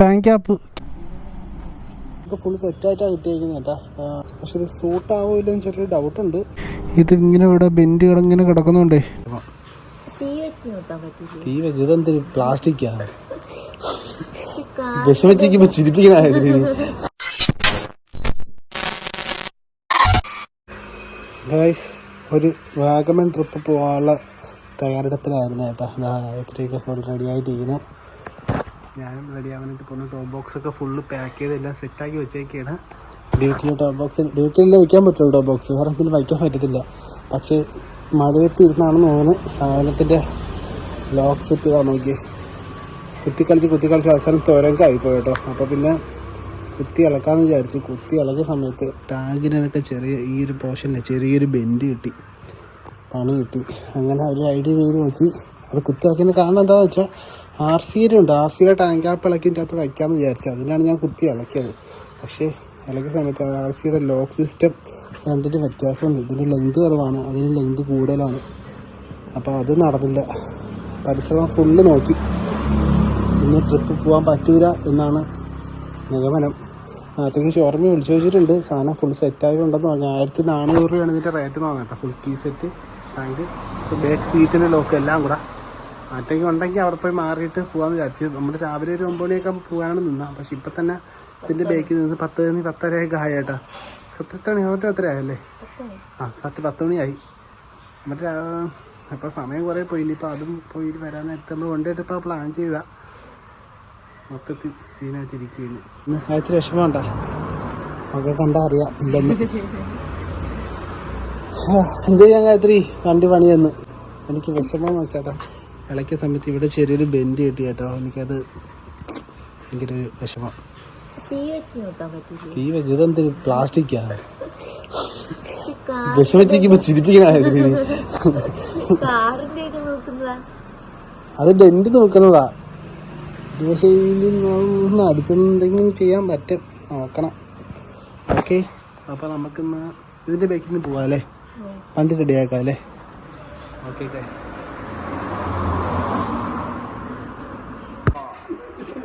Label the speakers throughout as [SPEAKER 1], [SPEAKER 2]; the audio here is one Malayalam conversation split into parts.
[SPEAKER 1] ടാങ്ക് ക്യാപ്പ്
[SPEAKER 2] ഫുൾ സെറ്റായിട്ടാണ് കിട്ടിയിരിക്കുന്നത് കേട്ടാ. ആ, പക്ഷെ ഇത് സൂട്ട് ആവുമല്ലോ എന്ന് ചെറിയൊരു ഡൗട്ടുണ്ട്
[SPEAKER 1] ഇത് ഇങ്ങനെ ഇവിടെ ബെൻഡ് ഇങ്ങനെ കിടക്കുന്നുണ്ടേ.
[SPEAKER 3] തീ വെച്ച്
[SPEAKER 2] ഇതെന്തൊരു പ്ലാസ്റ്റിക്കാ വിഷമിച്ചിരിക്കുമ്പോ ചിരിപ്പിക്കണ ഗൈസ് ഒരു വാഗമൺ ട്രിപ്പ് പോകാനുള്ള തയ്യാറെടുപ്പിലായിരുന്നു കേട്ടോ. ഇത്രയൊക്കെ ഫുൾ റെഡി ആയിട്ടിരിക്കുന്നത് ഞാനും റെഡി ആവാനായിട്ട് പോകുന്ന. ടോപ്പ് ബോക്സ് ഒക്കെ ഫുള്ള് പാക്ക് ചെയ്ത് എല്ലാം സെറ്റാക്കി വെച്ചേക്കാണ്. ഡ്യൂട്ടിയിൽ ടോപ്പ് ബോക്സ് ഡ്യൂട്ടിയിൽ വയ്ക്കാൻ പറ്റുള്ളൂ ടോപ്പ് ബോക്സ് വേറെ എന്തെങ്കിലും വയ്ക്കാൻ പറ്റത്തില്ല. പക്ഷേ മഴയത്ത് ഇരുന്നാണെന്ന് തോന്നുന്നു. സാധനത്തിന്റെ ലോക്ക് സെറ്റ് ചെയ്താൽ നോക്കി കുത്തിക്കളിച്ച് കുത്തിക്കളിച്ച് അവസാനം തുരങ്കായി പോയി കേട്ടോ. അപ്പോൾ പിന്നെ കുത്തി ഇളക്കാമെന്ന് വിചാരിച്ചു. കുത്തി ഇളക്കിയ സമയത്ത് ടാങ്കിനൊക്കെ ചെറിയ ഈ ഒരു പോർഷനിൽ ചെറിയൊരു ബെൻഡ് കിട്ടി. പണി കിട്ടി. അങ്ങനെ ഒരു ഐഡിയ ചെയ്ത് നോക്കി. അത് കുത്തി ഇളക്കിന്റെ കാരണം എന്താണെന്ന് വെച്ചാൽ ആർ സിയുടെ ഉണ്ട്. ആർ സിയുടെ ടാങ്ക് ആപ്പ് ഇളക്കിന്റെ അകത്ത് വയ്ക്കാമെന്ന് വിചാരിച്ചു. അതിനാണ് ഞാൻ കുത്തി ഇളക്കിയത് പക്ഷേ ഇളക്കിയ സമയത്ത് ആർ സിയുടെ ലോക്ക് സിസ്റ്റം രണ്ടിന്റെ വ്യത്യാസമുണ്ട്. ഇതിന്റെ ലെങ്ത് കുറവാണ്. അതിന് ലെങ്ത് കൂടുതലാണ്. അപ്പോൾ അത് നടന്നില്ല. പരിശ്രമം ഫുള്ള് നോക്കി. ഇന്ന് ട്രിപ്പ് പോകാൻ പറ്റൂല എന്നാണ് നിഗമനം. അത്യാവശ്യം ഓർമ്മ വിളിച്ചു ചോദിച്ചിട്ടുണ്ട് സാധനം ഫുൾ സെറ്റായി ഉണ്ടെന്ന് പറഞ്ഞു. ആയിരത്തി നാനൂറ് രൂപയാണ് ഇതിന്റെ റേറ്റ് എന്ന് പറഞ്ഞിട്ട് full key set tank back സീറ്റിന്റെ ലോക്ക് എല്ലാം കൂടെ. നാട്ടിലേക്ക് ഉണ്ടെങ്കിൽ അവിടെ പോയി മാറിയിട്ട് പോകാമെന്ന് വിചാരിച്ചു. നമ്മൾ രാവിലെ ഒരു ഒമ്പത് മണിയൊക്കെ പോകാനാണ് നിന്നാ പക്ഷെ ഇപ്പം തന്നെ ഇതിന്റെ ബേക്കിൽ നിന്ന് പത്ത് മണി പത്തരയൊക്കെ ആയി കേട്ടോ. പത്ത് മണി പത്തര ആയല്ലേ? ആ പത്ത് പത്ത് മണിയായി. മറ്റേ അപ്പോൾ സമയം കുറേ പോയി ഇപ്പൊ അതും പോയി വരാൻ നേരത്തെ നമ്മൾ കൊണ്ടുപോയിട്ട് ഇപ്പോൾ പ്ലാൻ ചെയ്ത. മൊത്തത്തിൽ സീനായിട്ടിരിക്കുകയാണ് അതിന് വിഷമമുണ്ട നമുക്ക് കണ്ടാ അറിയാം. ഇല്ലെന്ന്. എന്ത് ചെയ്യാൻ ഗായത്രി വണ്ടി പണിയെന്ന്. എനിക്ക് വിഷമം വെച്ചാൽ ഇളക്കിയ സമയത്ത് ഇവിടെ ചെറിയൊരു ബെൻഡ് കിട്ടി കേട്ടോ. എനിക്കത് ഭയങ്കര ഒരു വിഷമം.
[SPEAKER 3] തീ വെച്ച്
[SPEAKER 2] ഇതെന്തൊരു പ്ലാസ്റ്റിക്കാ വിഷമിച്ചിരിക്കുമ്പോ ചിരിപ്പിക്കണ അത് ഡെന്റ് നോക്കുന്നതാ. ദിവസം പക്ഷേ അടിച്ചെന്തെങ്കിലും ചെയ്യാൻ പറ്റും. നോക്കണം. ഓക്കെ. അപ്പോൾ നമുക്കിന്ന് ഇതിന്റെ ബേക്കിൽ നിന്ന് പോവാം അല്ലേ? വണ്ടി റെഡിയാക്കാം അല്ലേ? ഓക്കെ ഗൈസ്
[SPEAKER 3] ഇത് നമ്മളാളെ പോണം
[SPEAKER 2] എന്തായാലും ഗായത്രി കളിയാക്കട്
[SPEAKER 3] നാളെ എങ്ങനെ വരുമെന്ന് ഇത് നമ്മൾ ആർ സി പോകും ആർ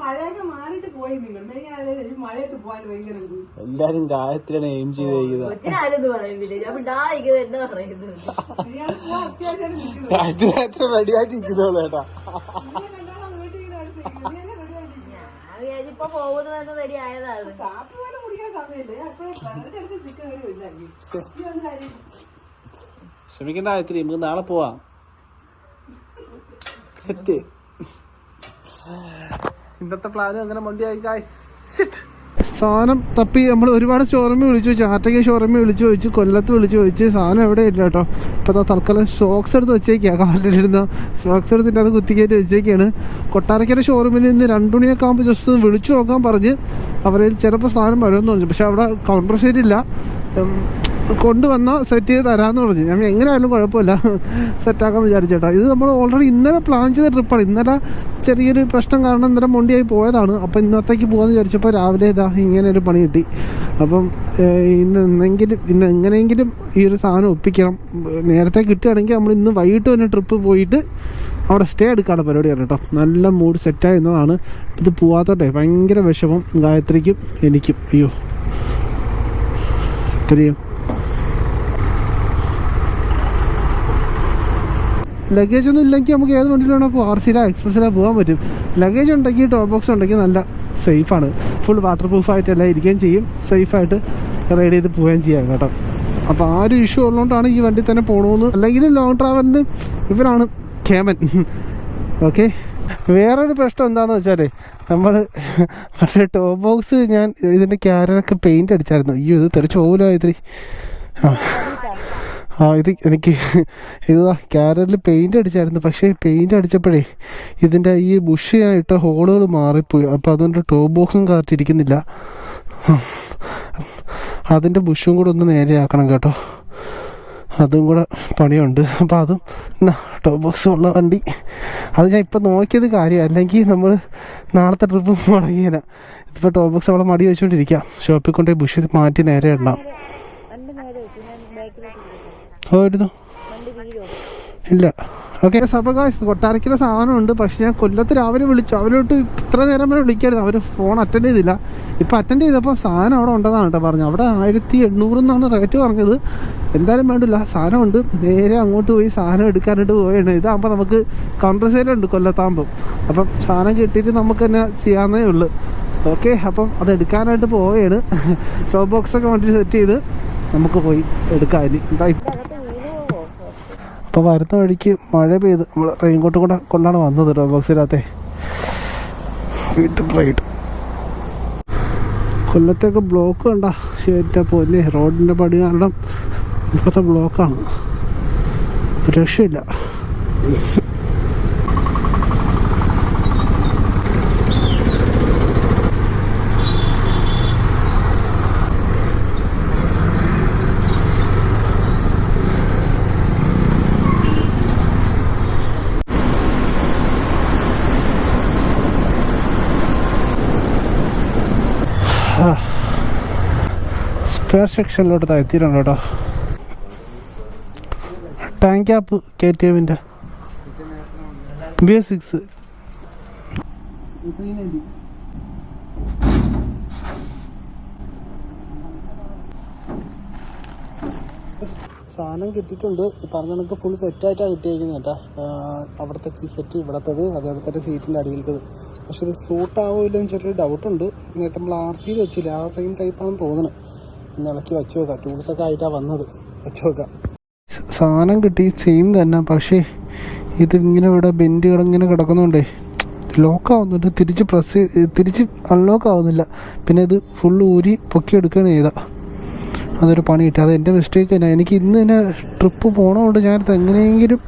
[SPEAKER 4] മഴയൊക്കെ പോയി നിങ്ങൾ ഈ മഴയത്ത് പോകാൻ ഭയങ്കര ഇത്.
[SPEAKER 2] എല്ലാരും ഗായത്രിയാണ് എയിം ചെയ്ത്. ഗായത്രി ഗായത്രി റെഡി ആയിട്ട് ഇരിക്കുന്നോളൂ
[SPEAKER 3] ചേട്ടാ റെഡി ആയതാണ്.
[SPEAKER 4] കാപ്പി പോലും കുടിക്കാൻ സമയമില്ല. അപ്പോഴും ചിക്കൻ
[SPEAKER 2] ക്ഷമിക്കണ്ട ഗായത്രി നമുക്ക് നാളെ പോവാം. സെറ്റ്. ഇന്നത്തെ പ്ലാൻ അങ്ങനെ മണ്ടിയായി
[SPEAKER 1] സാധനം തപ്പി നമ്മൾ ഒരുപാട് ഷോറൂമിൽ വിളിച്ചു ചോദിച്ചു ആറ്റയ്ക്ക് ഷോറൂമിൽ വിളിച്ചു ചോദിച്ചു കൊല്ലത്ത് വിളിച്ചു ചോദിച്ചു സാധനം എവിടെ ഇല്ല കേട്ടോ. ഇപ്പോൾ തൽക്കാലം ഷോക്സ് എടുത്ത് വെച്ചേക്കാണ്. ഇരുന്ന. ഷോക്സ് എടുത്തിട്ട് അത് കുത്തിക്കയറ്റി വെച്ചേക്കാണ്. കൊട്ടാരക്കര ഷോറൂമിൽ നിന്ന് രണ്ടു മണിയൊക്കെ ആകുമ്പോൾ ജസ്റ്റ് ഒന്ന് വിളിച്ചു നോക്കാൻ പറഞ്ഞ് അവരെ ചിലപ്പോൾ സാധനം വരുമെന്ന് പറഞ്ഞു പക്ഷെ അവിടെ കൗണ്ടർ ഷേറ്റ് ഇല്ല. കൊണ്ടുവന്ന സെറ്റ് ചെയ്ത് തരാമെന്ന് പറഞ്ഞു. ഞാൻ എങ്ങനെയായാലും കുഴപ്പമില്ല. സെറ്റാക്കാമെന്ന് വിചാരിച്ചേട്ടാ ഇത് നമ്മൾ ഓൾറെഡി ഇന്നലെ പ്ലാൻ ചെയ്ത ട്രിപ്പാണ് ഇന്നലെ ചെറിയൊരു പ്രശ്നം കാരണം ഇന്നലെ മൊണ്ടിയായി പോയതാണ്. അപ്പോൾ ഇന്നത്തേക്ക് പോകാമെന്ന് വിചാരിച്ചപ്പോൾ രാവിലെ ഇതാ ഇങ്ങനെ ഒരു പണി കിട്ടി. അപ്പം ഇന്ന് എന്നെങ്കിലും ഇന്ന് എങ്ങനെയെങ്കിലും ഈ ഒരു സാധനം ഒപ്പിക്കണം. നേരത്തെ കിട്ടുകയാണെങ്കിൽ നമ്മൾ ഇന്ന് വൈകിട്ട് തന്നെ ട്രിപ്പ് പോയിട്ട് അവിടെ സ്റ്റേ എടുക്കാനുള്ള പരിപാടിയാണ് കേട്ടോ. നല്ല മൂഡ് സെറ്റായിരുന്നതാണ് ഇത് പോവാത്തോട്ടെ ഭയങ്കര വിഷമം ഗായത്രിക്കും എനിക്കും. അയ്യോ. ഇത്രയും. ലഗേജ് ഒന്നും ഇല്ലെങ്കിൽ നമുക്ക് ഏത് വണ്ടിയിലാണോ പോകാം ആർ സിയിലോ എക്സ്പ്രസ്സിലോ പോകാൻ പറ്റും. ലഗേജ് ഉണ്ടെങ്കിൽ ടോപ്പ് ബോക്സ് ഉണ്ടെങ്കിൽ നല്ല സേഫാണ് ഫുൾ വാട്ടർ പ്രൂഫ് ആയിട്ട് എല്ലാം ഇരിക്കുകയും ചെയ്യും. സേഫായിട്ട് റൈഡ് ചെയ്ത് പോവുകയും ചെയ്യാം കേട്ടോ. അപ്പോൾ ആ ഒരു ഇഷ്യൂ ഉള്ളതുകൊണ്ടാണ് ഈ വണ്ടി തന്നെ പോകണമെന്ന് അല്ലെങ്കിൽ ലോങ് ട്രാവലിന് ഇവരാണ് കേമൻ. ഓക്കെ വേറൊരു പ്രശ്നം എന്താണെന്ന് വെച്ചാൽ നമ്മൾ പക്ഷേ ടോപ്പ് ബോക്സ് ഞാൻ ഇതിന്റെ ക്യാരനൊക്കെ പെയിന്റ് അടിച്ചായിരുന്നു. അയ്യോ ഇത് തെറിച്ച് പോകില്ല ഇത്തിരി. ആ. ആ ഇത് എനിക്ക് ഇത് ക്യാരറിൽ പെയിന്റ് അടിച്ചായിരുന്നു. പക്ഷേ പെയിന്റ് അടിച്ചപ്പോഴേ ഇതിന്റെ ഈ ബുഷ് ഞാൻ ഇട്ട ഹോളുകൾ മാറിപ്പോയി. അപ്പോൾ അതുകൊണ്ട് ടോപ്പ് ബോക്സും കാത്തിരിക്കുന്നില്ല. അതിന്റെ ബുഷും കൂടെ ഒന്ന് നേരെയാക്കണം കേട്ടോ.
[SPEAKER 2] അതും കൂടെ പണിയുണ്ട്. അപ്പോൾ അതും ടോപ്പ് ബോക്സ് ഉള്ള വണ്ടി. അത് ഞാൻ ഇപ്പം നോക്കിയത് കാര്യം അല്ലെങ്കിൽ നമ്മൾ നാളത്തെ ട്രിപ്പ് മുടങ്ങിയേനെ. ഇപ്പോൾ ടോപ്പ് ബോക്സ് അവിടെ മടി വെച്ചുകൊണ്ടിരിക്കാം ഷോപ്പിൽ കൊണ്ടുപോയി ബുഷ് മാറ്റി നേരെ ഇടണം. പോയിരുന്നു ഇല്ല. ഓക്കെ സഭ കൊട്ടാരക്കിലെ സാധനമുണ്ട്. പക്ഷെ ഞാൻ കൊല്ലത്ത് രാവിലെ വിളിച്ചു. അവരോട്ട് ഇത്ര നേരം വരെ വിളിക്കായിരുന്നു. അവർ ഫോൺ അറ്റൻഡ് ചെയ്തില്ല. ഇപ്പം അറ്റൻഡ് ചെയ്തപ്പോൾ സാധനം അവിടെ ഉണ്ടെന്നാണ് കേട്ടോ പറഞ്ഞത്. അവിടെ ആയിരത്തി എണ്ണൂറ് എന്നാണ് റേറ്റ് പറഞ്ഞത്. എന്തായാലും വേണ്ടില്ല. സാധനമുണ്ട്. നേരെ അങ്ങോട്ട് പോയി സാധനം എടുക്കാനായിട്ട് പോവുകയാണ്. ഇതാകുമ്പോൾ നമുക്ക് കൗണ്ടർ സെയിലുണ്ട് കൊല്ലത്താകുമ്പോൾ അപ്പം സാധനം കിട്ടിയിട്ട് നമുക്ക് തന്നെ ചെയ്യാവുന്നേ ഉള്ളൂ. ഓക്കെ അപ്പം അത് എടുക്കാനായിട്ട് പോവുകയാണ്. ടോപ്പ് ബോക്സൊക്കെ വണ്ടി സെറ്റ് ചെയ്ത് നമുക്ക് പോയി എടുക്കാം ഇനി എന്താ ഇപ്പം
[SPEAKER 3] അകത്ത് വീഴുമോ
[SPEAKER 2] അപ്പോൾ വരുന്ന വഴിക്ക് മഴ പെയ്ത് നമ്മൾ റെയിൻകോട്ട് കൂടെ കൊണ്ടാണ് വന്നത് ഡ്രോ ബോക്സിനകത്തെ. വീണ്ടും റൈഡ് കൊല്ലത്തൊക്കെ ബ്ലോക്ക് കണ്ട. ശരി പോലെ റോഡിന്റെ പണി കാരണം ഇപ്പോഴത്തെ ബ്ലോക്കാണ്. രക്ഷയില്ല. സ്പെയർ സെക്ഷനിലോട്ട് എത്തിയിട്ടുണ്ട് കേട്ടോ. ടാങ്ക് ആപ്പ് കെ ടി എമ്മിന്റെ ബി എസ് സിക്സ് സാധനം കിട്ടിയിട്ടുണ്ട്. പറഞ്ഞ കണക്ക് ഫുൾ സെറ്റായിട്ടാണ് കിട്ടിയിരിക്കുന്നത് കേട്ടോ. അവിടുത്തെ സെറ്റ് ഇവിടത്തത് അതേപോലത്തെ സീറ്റിന്റെ അടിയിലത്തത് പക്ഷെ ഇത് സൂട്ട് ആവുമല്ലോ എന്ന് ചെറിയൊരു ഡൗട്ടുണ്ട് നേരത്തെ നമ്മൾ ആർ സിയിൽ വെച്ചില്ല? ആ സെയിം ടൈപ്പാണെന്ന് തോന്നുന്നു. ഒന്ന് ഇളക്കി വെച്ച് നോക്കാം ടൂൾസൊക്കെ ആയിട്ടാണ് വന്നത് വെച്ച് സാധനം കിട്ടി സെയിം തന്നെ. പക്ഷേ ഇത് ഇങ്ങനെ ഇവിടെ ബെൻഡുകൾ ഇങ്ങനെ കിടക്കുന്നുണ്ടേ ലോക്ക് ആവുന്നുണ്ട്. തിരിച്ച് പ്രസ് തിരിച്ച് അൺലോക്ക് ആവുന്നില്ല. പിന്നെ ഇത് ഫുള്ള് ഊരി പൊക്കി എടുക്കുകയാണ് ചെയ്ത അതൊരു പണി കിട്ടി. അത് എന്റെ മിസ്റ്റേക്ക് തന്നെ. എനിക്ക് ഇന്ന് തന്നെ ട്രിപ്പ് പോകണമുണ്ട് ഞാൻ എങ്ങനെയെങ്കിലും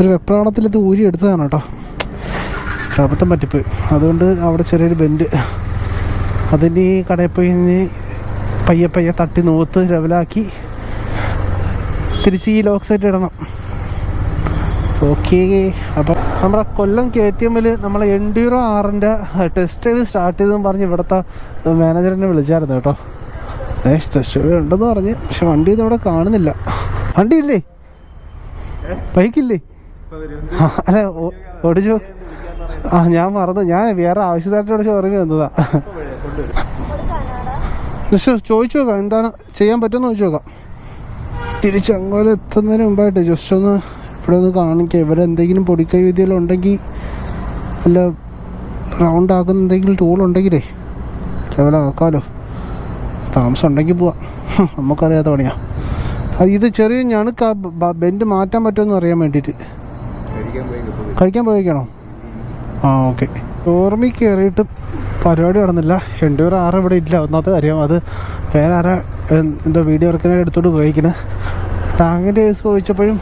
[SPEAKER 2] ഒരു വെപ്രാളത്തിൽ ഇത് ഊരി എടുത്തതാണ് കേട്ടോ. അബദ്ധം പറ്റിപ്പോയി. അതുകൊണ്ട് അവിടെ ചെറിയൊരു ബെൻഡ്. അതിന്റെ ഈ കടയിൽ പോയി പയ്യെ പയ്യെ തട്ടി നൂത്ത് ലെവലാക്കി തിരിച്ച് ഈ ലോക്ക് സെറ്റ് ഇടണം. ഓക്കേ. അപ്പം നമ്മുടെ കൊല്ലം കെ ടി എമ്മിൽ നമ്മൾ എൻഡ്യൂറോ ആറിന്റെ ടെസ്റ്റ് ഡ്രൈവ് സ്റ്റാർട്ട് ചെയ്തെന്ന് പറഞ്ഞ് ഇവിടുത്തെ മാനേജറിനെ വിളിച്ചായിരുന്നു കേട്ടോ. ഏ ടെസ്റ്റ് ഡ്രൈവ് ഉണ്ടെന്ന് പറഞ്ഞ്. പക്ഷെ വണ്ടി ഇത് അവിടെ കാണുന്നില്ല. വണ്ടി ഇല്ലേ ബൈക്കില്ലേ അല്ല ഓടിച്ചു ആ ഞാൻ മറന്നു. ഞാൻ വേറെ ആവശ്യത്തായിട്ട് ഇവിടെ ഇറങ്ങി വന്നതാ. പക്ഷെ ചോദിച്ചു നോക്കാം എന്താണ് ചെയ്യാൻ പറ്റുമെന്ന് ചോദിച്ചു നോക്കാം. തിരിച്ച് അങ്ങോട്ട് എത്തുന്നതിന് മുമ്പായിട്ട് ജസ്റ്റ് ഒന്ന് ഇവിടെ ഒന്ന് കാണിക്കുക ഇവിടെ എന്തെങ്കിലും പൊടിക്കൈ വിദ്യയിലുണ്ടെങ്കിൽ അല്ല റൗണ്ട് ആക്കുന്ന എന്തെങ്കിലും ടൂൾ ഉണ്ടെങ്കിലേ ലെവലാക്കാമല്ലോ താമസം ഉണ്ടെങ്കിൽ പോവാം. നമുക്കറിയാത്ത പണിയാ. ഇത് ചെറിയ ഞണുക്ക് ബെൻഡ് മാറ്റാൻ പറ്റുമെന്ന് അറിയാൻ വേണ്ടിയിട്ട്. കഴിക്കാൻ പോയിക്കണോ? ആ ഓക്കെ. ഓർമ്മ കയറിയിട്ട് പരിപാടി നടന്നില്ല. ഒരു ആറ് ഇവിടെ ഇല്ല. ഒന്നാമത്തെ കാര്യം അത് വേറെ ആരാ എന്തോ വീഡിയോ ഇറക്കാനായി എടുത്തോണ്ട് പോയിക്കണ്. ടാങ്കിന്റെ കേസ് ചോദിച്ചപ്പോഴും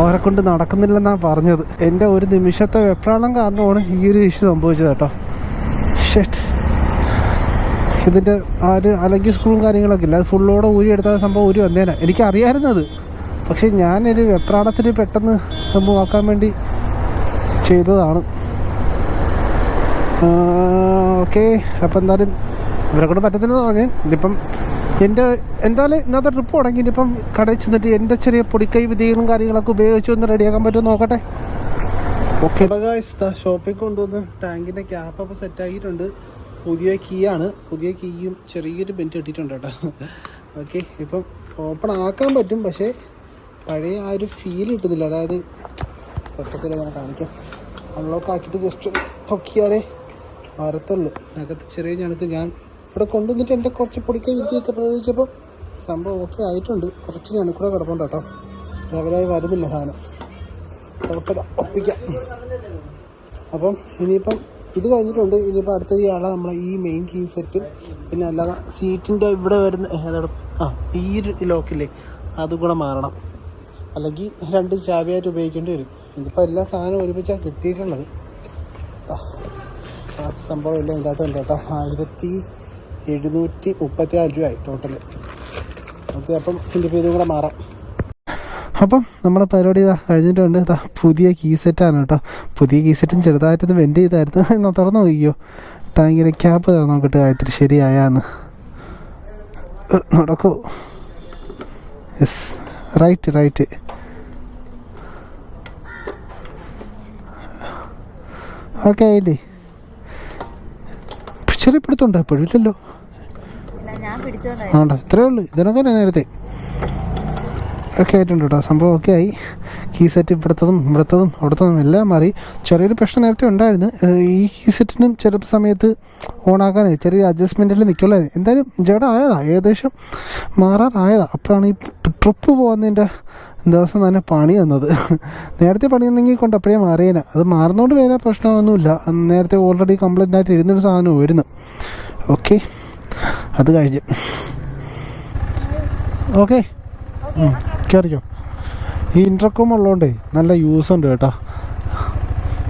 [SPEAKER 2] അവരെ കൊണ്ട് നടക്കുന്നില്ലെന്നാണ് പറഞ്ഞത്. എന്റെ ഒരു നിമിഷത്തെ വെപ്രാളം കാരണമാണ് ഈ ഒരു ഇഷ്യൂ സംഭവിച്ചത് കേട്ടോ. ഷെറ്റ് ഇതിന്റെ ആ ഒരു അലങ്കി സ്ക്രൂവും കാര്യങ്ങളൊക്കെ ഇല്ല. അത് ഫുള്ളോടെ ഊരി എടുത്ത സംഭവം ഊരി വന്നേനെ. എനിക്ക് അറിയാമായിരുന്നത് പക്ഷേ ഞാനൊരു വെപ്രാളത്തിൽ പെട്ടെന്ന് സംഭവമാക്കാൻ വേണ്ടി ചെയ്തതാണ്. ഓക്കെ. അപ്പം എന്തായാലും ഇവരെ കൂടെ പറ്റത്തില്ലെന്ന് പറഞ്ഞു. ഇനിയിപ്പം എന്റെ എന്തായാലും ഇന്നത്തെ ട്രിപ്പ് തുടങ്ങി ഇനിയിപ്പം കടയിൽ ചെന്നിട്ട് എന്റെ ചെറിയ പൊടിക്കൈ വിധികളും കാര്യങ്ങളൊക്കെ ഉപയോഗിച്ച് ഒന്ന് റെഡിയാക്കാൻ പറ്റുമോ നോക്കട്ടെ. ഓക്കെ. ഷോപ്പിൽ കൊണ്ടുവന്ന് ടാങ്കിന്റെ ക്യാപ്പ് അപ്പോൾ സെറ്റ് ആക്കിയിട്ടുണ്ട്. പുതിയ കീ ആണ്. പുതിയ കീയും ചെറിയൊരു ബെന്റ് ഇട്ടിട്ടുണ്ട് കേട്ടോ. ഓക്കെ ഇപ്പം ഓപ്പൺ ആക്കാൻ പറ്റും പക്ഷേ പഴയ ആ ഒരു ഫീൽ കിട്ടുന്നില്ല. അതായത് പൊട്ടത്തിൽ ഞാൻ കാണിക്കാം. അൺലോക്ക് ആക്കിയിട്ട് ജസ്റ്റ് പൊക്കിയാലേ വരത്തുള്ളൂ അകത്ത് ചെറിയ ഞണക്ക് ഞാൻ ഇവിടെ കൊണ്ടുവന്നിട്ട് എന്റെ കുറച്ച് പൊടിക്ക വിദ്യയൊക്കെ പ്രയോഗിച്ചപ്പോൾ സംഭവം ഓക്കെ ആയിട്ടുണ്ട്. കുറച്ച് ഞണക്കൂടെ കിടപ്പുണ്ട് കേട്ടോ. ലെവലായി വരുന്നില്ല സാധനം. കുഴപ്പമില്ല. ഒപ്പിക്കാം. അപ്പം ഇനിയിപ്പം ഇത് കഴിഞ്ഞിട്ടുണ്ട്. ഇനിയിപ്പോൾ അടുത്ത ഇയാളെ നമ്മളെ ഈ മെയിൻ കീ സെറ്റും പിന്നെ അല്ലാതെ സീറ്റിന്റെ ഇവിടെ വരുന്ന ആ ഈ ഒരു ലോക്കില്ലേ അതും കൂടെ മാറണം. അല്ലെങ്കിൽ രണ്ട് ചാവിയായിട്ട് ഉപയോഗിക്കേണ്ടി വരും. ഇതിപ്പോൾ എല്ലാ സാധനവും ഒരുമിച്ചാണ് കിട്ടിയിട്ടുള്ളത്. സംഭവം ഇല്ല. ഇതിന്റെ അകത്തുണ്ട് കേട്ടോ ആയിരത്തി എഴുന്നൂറ്റി മുപ്പത്തി നാല് രൂപയായി ടോട്ടൽ ഓക്കെ അപ്പം ഇതിന്റെ പേരും കൂടെ മാറാം. അപ്പം നമ്മുടെ പരിപാടി ഇതാ കഴിഞ്ഞിട്ടുണ്ട്. ഇതാ പുതിയ കീ സെറ്റാണ് കേട്ടോ. പുതിയ കീ സെറ്റും ചെറുതായിട്ടൊന്ന് വെൻഡ് ചെയ്തായിരുന്നു. എന്നാൽ തുറന്നു നോക്കിയോ ടാങ്കിലെ ക്യാപ്പ് നോക്കിട്ട് കാര്യത്തിൽ ശരിയായാന്ന്. നടക്കൂ. Yes right right. ഓക്കെ ആയില്ലേ ചെറിയ പിടുത്തുണ്ടോ എപ്പോഴും ഇല്ലല്ലോ ആണ്ട ഇത്രേ ഉള്ളൂ. ഇതിനെ തന്നെ നേരത്തെ. ഒക്കെ ആയിട്ടുണ്ട് കേട്ടോ സംഭവം ഒക്കെ ആയി കീ സെറ്റ് ഇവിടുത്തതും ഇവിടുത്തതും അവിടുത്തതും എല്ലാം മാറി. ചെറിയൊരു പ്രശ്നം നേരത്തെ ഉണ്ടായിരുന്നു. ഈ കീ സെറ്റിനും ചെറുപ്പ സമയത്ത് ഓണാക്കാനായി. ചെറിയ അഡ്ജസ്റ്റ്മെന്റിൽ നിൽക്കില്ലായിരുന്നു എന്തായാലും ജേടം ആയതാ. ഏകദേശം മാറാറായതാ. അപ്പോഴാണ് ഈ ട്രിപ്പ് പോകുന്നതിന്റെ ദിവസം തന്നെ പണി വന്നത്. നേരത്തെ പണി വന്നെങ്കിൽ കൊണ്ട് അപ്പോഴേ മാറിയേനെ. അത് മാറുന്നതുകൊണ്ട് വേറെ പ്രശ്നമൊന്നുമില്ല. നേരത്തെ ഓൾറെഡി കംപ്ലൈന്റ് ആയിട്ട് ഇരുന്നൊരു സാധനം വരുന്നു. ഓക്കെ. അത് കഴിഞ്ഞ്. ഓക്കെ. കയറിക്കോ ഈ ഇൻട്രക്കോം ഉള്ളതുകൊണ്ടേ നല്ല യൂസ് ഉണ്ട് കേട്ടോ.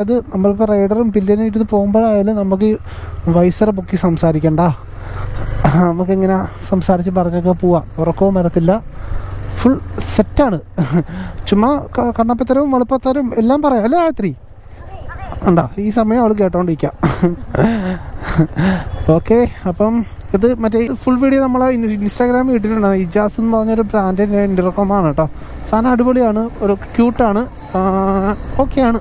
[SPEAKER 2] അത് നമ്മളിപ്പോൾ റൈഡറും പില്ലിനും ഇരുന്ന് പോകുമ്പോഴായാലും നമുക്ക് വൈസറെ പൊക്കി സംസാരിക്കണ്ട. നമുക്കിങ്ങനെ സംസാരിച്ച് പറഞ്ഞൊക്കെ പോവാം. ഉറക്കവും വരത്തില്ല. ഫുൾ സെറ്റാണ് ചുമ്മാ കണ്ണപ്പത്തരവും വെളുപ്പത്തരവും എല്ലാം പറയാം. അല്ലേ രാത്രി ഉണ്ടോ? ഈ സമയം അവൾ കേട്ടോണ്ടിരിക്കാം. ഓക്കെ അപ്പം ഇത് മറ്റേ ഫുൾ വീഡിയോ നമ്മൾ ഇൻസ്റ്റാഗ്രാമിൽ ഇട്ടിട്ടുണ്ട്. ഇജാസ് എന്ന് പറഞ്ഞൊരു ബ്രാൻഡിന്റെ ഇന്റർകോമാണ് കേട്ടോ സാധനം അടിപൊളിയാണ്. ഒരു ക്യൂട്ടാണ് ഓക്കെയാണ്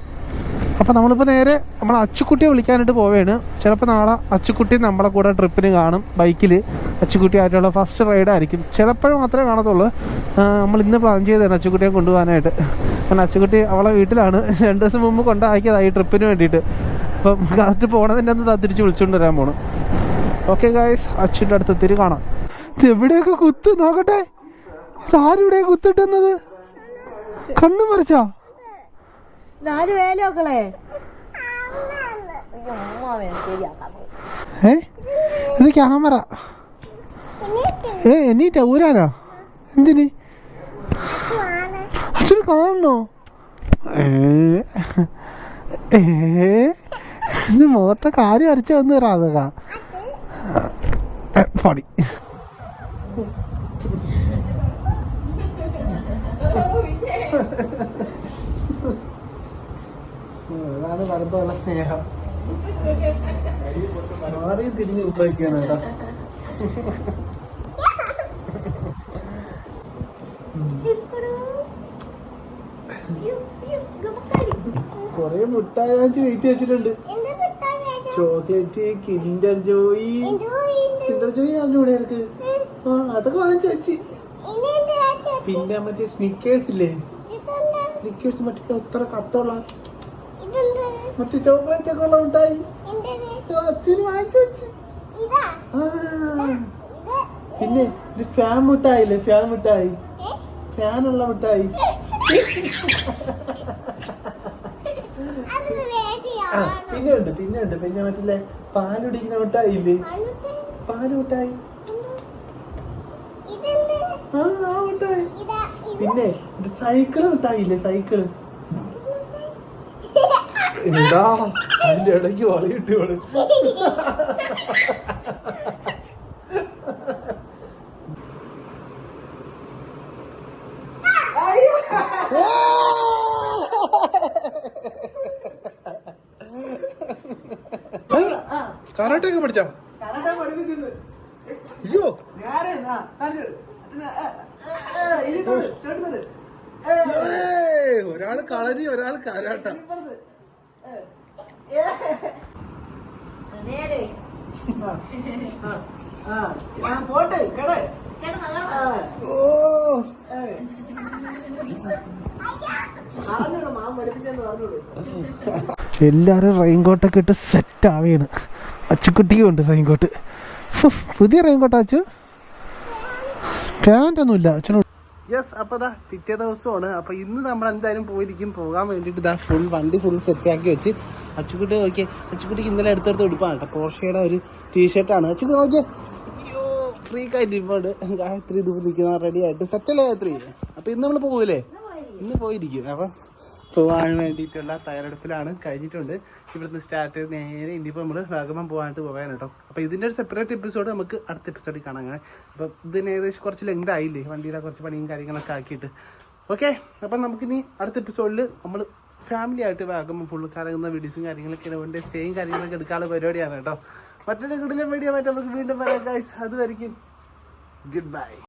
[SPEAKER 2] അപ്പോൾ നമ്മളിപ്പോൾ നേരെ നമ്മൾ അച്ചുക്കുട്ടിയെ വിളിക്കാനായിട്ട് പോവുകയാണ് ചിലപ്പോൾ നാളെ അച്ചുക്കുട്ടി നമ്മളെ കൂടെ ട്രിപ്പിന് കാണും ബൈക്കിൽ അച്ചുക്കുട്ടി ആയിട്ടുള്ള ഫസ്റ്റ് റൈഡായിരിക്കും ചിലപ്പോഴും മാത്രമേ കാണത്തുള്ളൂ. നമ്മൾ ഇന്ന് പ്ലാൻ ചെയ്തതാണ് അച്ചുക്കുട്ടിയെ കൊണ്ടുപോകാനായിട്ട്. കാരണം അച്ചുക്കുട്ടി അവളെ വീട്ടിലാണ്. രണ്ട് ദിവസം മുമ്പ് കൊണ്ടാക്കിയതാണ് ഈ ട്രിപ്പിന് വേണ്ടിയിട്ട്. അപ്പം കറക്റ്റ് പോകണതിന്റെ അന്ന് തിരിച്ച് വിളിച്ചുകൊണ്ട് വരാൻ പോണു. ഓക്കെ ഗായ്സ് അച്ഛന്റെ അടുത്ത് തിരി കാണാം. എവിടെയൊക്കെ കുത്ത് നോക്കട്ടെ. ആരുടെ കുത്തിട്ടുന്നത്? കണ്ണു മറിച്ചാ?
[SPEAKER 3] നാല് വേലോക്കളെ
[SPEAKER 2] ഏ? ഇത് ക്യാമറ. ഏ എണീറ്റ ഊരാനാ? എന്തിന്? അച്ഛന് കാണണോ? ഏ? ഏ? ഇത് മുഖത്തെ കാര്യം അരച്ചു വന്നു റാതക പടി അതാണ് വരുമ്പോഴുള്ള സ്നേഹം. കൊറേ മുട്ടായ വെയിറ്റ് വെച്ചിട്ടുണ്ട്. Chocolate Kinder Joy Kinder Joy വാങ്ങിച്ചൂടെ എനിക്ക് ആ അതൊക്കെ വാങ്ങിച്ചു ചേച്ചി. പിന്നെ മറ്റേ സ്നിക്കേഴ്സ് ഇല്ലേ? സ്നിക്കേഴ്സ് മറ്റേ എത്ര കട്ടുള്ള മറ്റേ ചോക്ലേറ്റ് ഒക്കെ ഉള്ള മിഠായി. അച്ഛന് വാങ്ങിച്ചു വെച്ചു. പിന്നെ ഒരു ഫാൻ മിഠായില്ലേ ഫാൻ മിഠായി. ഫാനുള്ള മിഠായി. ആ പിന്നെ ഉണ്ട് പിന്നെ ഉണ്ട് പിന്നെ മറ്റില്ലേ പാലുടിക്കുന്ന മിഠായി ഇല്ലേ പാൽ മിഠായി ആ ആ മിഠായി. പിന്നെ ഇത് സൈക്കിൾ മിഠായി ഇല്ലേ സൈക്കിൾ? എന്താ? അതിന്റെ ഇടയ്ക്ക് വള കിട്ടിയോൾ കരാട്ടെ ഒക്കെ പഠിച്ചാ
[SPEAKER 4] കരാട്ടെ പഠിപ്പിച്ചിട്ടുണ്ട്.
[SPEAKER 2] അയ്യോ
[SPEAKER 4] ഞാനേ, ആ, കാണിച്ചു തരൂ. അച്ഛന്, ആ, ആ, ആ, ഇനി തൊട്, തൊട്ട് ഒക്കെ ഏ,
[SPEAKER 2] അയ്യോ ഒരാൾ കളരി ഒരാൾ കരാട്ട.
[SPEAKER 4] പോട്ടെ കേടേ.
[SPEAKER 2] ഓ. എല്ലാരും റെയിൻകോട്ടൊക്കെ ഇട്ട് സെറ്റ് ആവുകയാണ് അച്ചുക്കുട്ടിയും ഉണ്ട് റെയിൻകോട്ട് പുതിയ റെയിൻകോട്ട് അച്ചു. പാന്റ് ഒന്നുമില്ല അച്ഛനോട് യെസ് അപ്പോൾ ഇതാ പിറ്റേ ദിവസമാണ്. അപ്പോൾ ഇന്ന് നമ്മൾ എന്തായാലും പോയിരിക്കും. പോകാൻ വേണ്ടിയിട്ട് ഇതാ ഫുൾ വണ്ടി ഫുൾ സെറ്റ് ആക്കി വെച്ച്. അച്ചുക്കുട്ടി നോക്കിയേ. അച്ചുക്കുട്ടിക്ക് ഇന്നലെ എടുത്തെടുത്ത് ഉടുപ്പാണ് കേട്ടോ. കോർഷയുടെ ഒരു ടീഷർട്ടാണ് അച്ചുക്കുട്ടി നോക്കിയേ. അയ്യോ ഫ്രീ ആയിട്ട് ഇപ്പോണ്ട് ഗായത്രി ഇത് നിൽക്കുന്ന റെഡി ആയിട്ട് സെറ്റല്ലേ ഗായത്രി അപ്പോൾ ഇന്ന് നമ്മൾ പോകൂലേ? ഇന്ന് പോയിരിക്കും. അപ്പം പോകാൻ വേണ്ടിയിട്ടുള്ള തയ്യാറെടുപ്പിലാണ് കഴിഞ്ഞിട്ടുണ്ട്. ഇവിടുന്ന് സ്റ്റാർട്ട് നേരെ ഇനിയിപ്പോൾ നമ്മൾ വാഗമൺ പോകാനായിട്ട് പോകാൻ കേട്ടോ. അപ്പോൾ ഇതിന്റെ ഒരു സെപ്പറേറ്റ് എപ്പിസോഡ് നമുക്ക് അടുത്ത എപ്പിസോഡിൽ കാണാം അങ്ങനെ. അപ്പോൾ ഇതിന് ഏകദേശം കുറച്ച് ലെങ്ത് ആയില്ലേ? വണ്ടിയുടെ കുറച്ച് പണിയും കാര്യങ്ങളൊക്കെ ആക്കിയിട്ട്. ഓക്കെ അപ്പം നമുക്കിനി അടുത്ത എപ്പിസോഡിൽ നമ്മൾ ഫാമിലി ആയിട്ട് വാഗം ഫുള്ള് കറങ്ങുന്ന വീഡിയോസും കാര്യങ്ങളൊക്കെ അതുകൊണ്ട് സ്റ്റേയും കാര്യങ്ങളൊക്കെ എടുക്കാനുള്ള പരിപാടിയാണ് കേട്ടോ. മറ്റൊരു കൂടുതലും വീഡിയോ ആയിട്ട് നമുക്ക് വീണ്ടും വരാം ഗൈസ് അതുവരെയും ഗുഡ് ബൈ